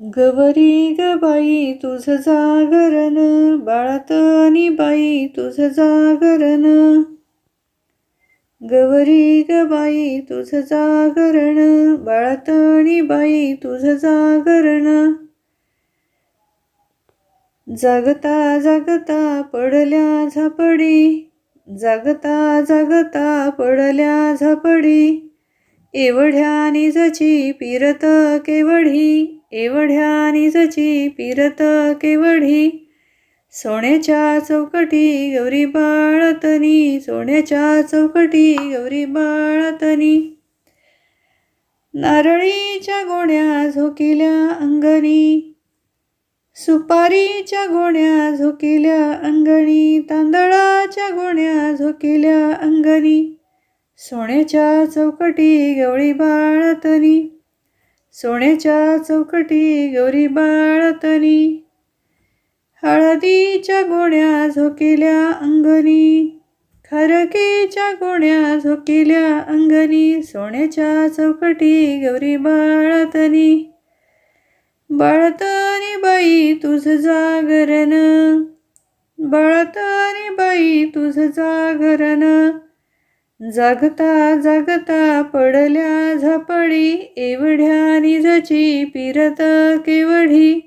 गवरी ग बाई तुझ जागरण. बाळातनी बाई तुझ जागरण. गवरी ग बाई तुझ जागरण. बाळातणी बाई तुझ जागरण. जागता जागता पडल्या झापडी. जागता जागता पडल्या झापडी. एवढ्या निजाची पिरत केवढी? एवढ्या निजची पिरत केवढी? सोन्याच्या चौकटी गौरी बाळतनी सोन्याच्या चौकटी गौरी बाळतनी. नारळीच्या गोण्या झोकिल्या अंगणी सुपारीच्या गोण्या झोकिल्या अंगणी तांदळाच्या गोण्या झोकिल्या अंगणी. सोन्याच्या चौकटी गवळी बाळतनी सोन्याच्या चौकटी गौरी बाळतनी हळदीच्या गोण्या झोकिल्या अंगणी खरकेच्या गोण्या झोकिल्या अंगणी सोन्याच्या चौकटी गौरी बाळतनी. बाळतनी बाई तुझ जागरण बाळतनी बाई तुझ जागरण जागता जागता पडल्या झपडी एवढ्या निजची पिरत केवढी?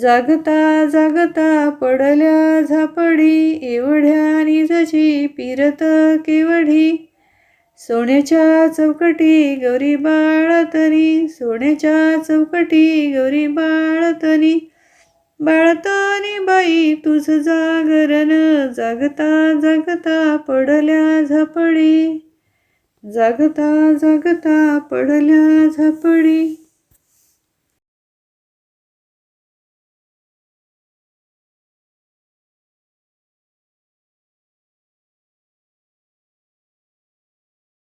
जागता जागता पडल्या झपडी एवढ्या निजची पिरत केवढी? सोन्याच्या चौकटी गौरी बाळतनी सोन्याच्या चौकटी गौरी बाळतनी बाळतानी बाई तुझ जागरण जागता जागता पडल्या झापडी. जागता जागता पडल्या झापडी.